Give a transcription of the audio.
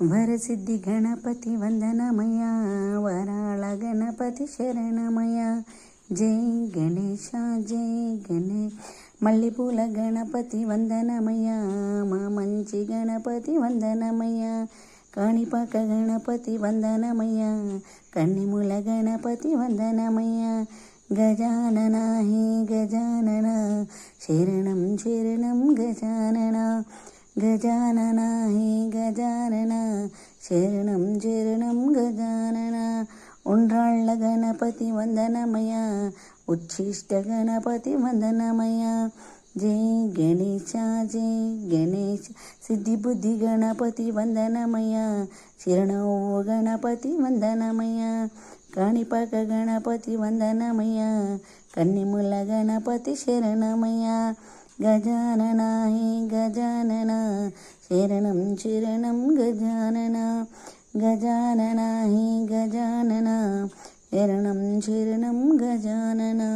వరసిద్ధి గణపతి వందనమయ వరాళ గణపతి శరణమయ జై గణేశ జై గణేష్ మల్లెపూల గణపతి వందనమయ మా మంచి గణపతి వందనమయ కాణిపాక గణపతి వందనమయ కన్నిముల గణపతి వందనమయ గజానన హే గజానన శరణం శరణం గజానన గజానన హే గజానన శరణం శరణం గజానన ఉండ్రాళ్ళ గణపతి వందనమయ ఉచ్ఛిష్ట గణపతి వందనమయ జై గణేశ జై గణేశ సిద్ధి బుద్ధి గణపతి వందనమయ శరణో గణపతి వందనమయ కాణిపాక గణపతి వందనమయ కన్నిముల గణపతి శరణమయ గజానన హే గజానన శరణం శరణం గజానన गजानना ही गजानना शरण शरण गजानना।